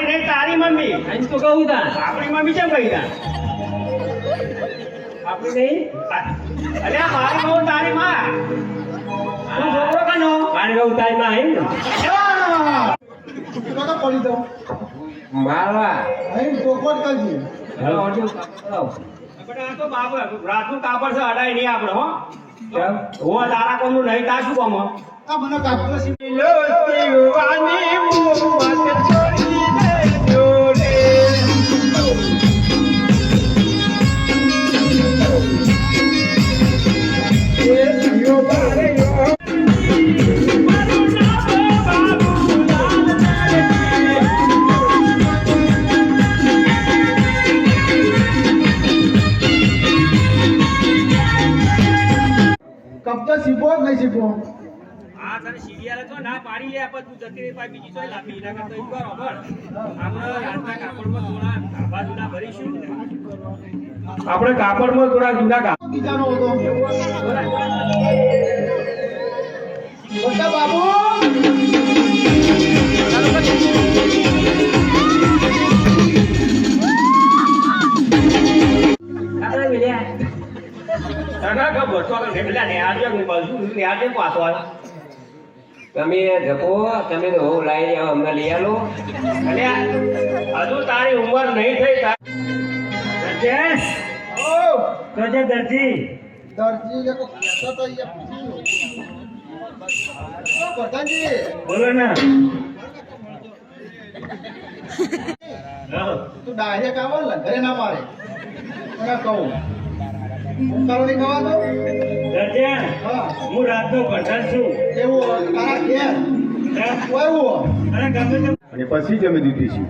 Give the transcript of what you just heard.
મારી નહીં તારી મમ્મી. આજ તો કહું તા આપણી મમ્મી કેમ કહી તા આપણી નહીં? અલ્યા મારી બહુ તારી માં. તું છોકરો કનો મારે કહું તારીમાં આવી ને? કોનો પડી દઉં મારવા અહીં ચોખવટ કરજે. પણ આ તો બાબુ રાતનું કાપડ છે અડાય નહીં આપણે હો. કેમ? હો તારા કોમનું નહીં તા શું કોમ આ મને કાપતો છે કપતો સીપો કે નહીં તને સીરિયલ તો ના પાડી લે પણ તું જતી રહી પાછી બીજી ચોય લાપી. એના કરતા આપણે રાતના કાપડમાં થોડા ધાબા જૂના ભરીશું. આપણે કાપડમાં થોડા જૂના કાપડ બીજાનો હતો. મોટા બાબુ! તને ખબર તો કે ને આજે ને આજે પાછો તમે જપો તમે તો હોવ લાવી આવો અમને લઈ આલો. અલ્યા હજુ તારી ઉંમર નહીં થઈ તાર- ઓ! તો દરજી! દરજી જે કોઈ તો અહીંયા પૂછ્યું. પ્રધાનજી! બોલો ને. તું ડાયરેક્ટ આવો ને ઘરે ના મારે. તને કહું. હું કરો નહીં કહેવાતો હા. હું રાતનો ભણતર છું. એવું તારા ઘેર. એવું અને ગમે અને પછી જમી દીધી છે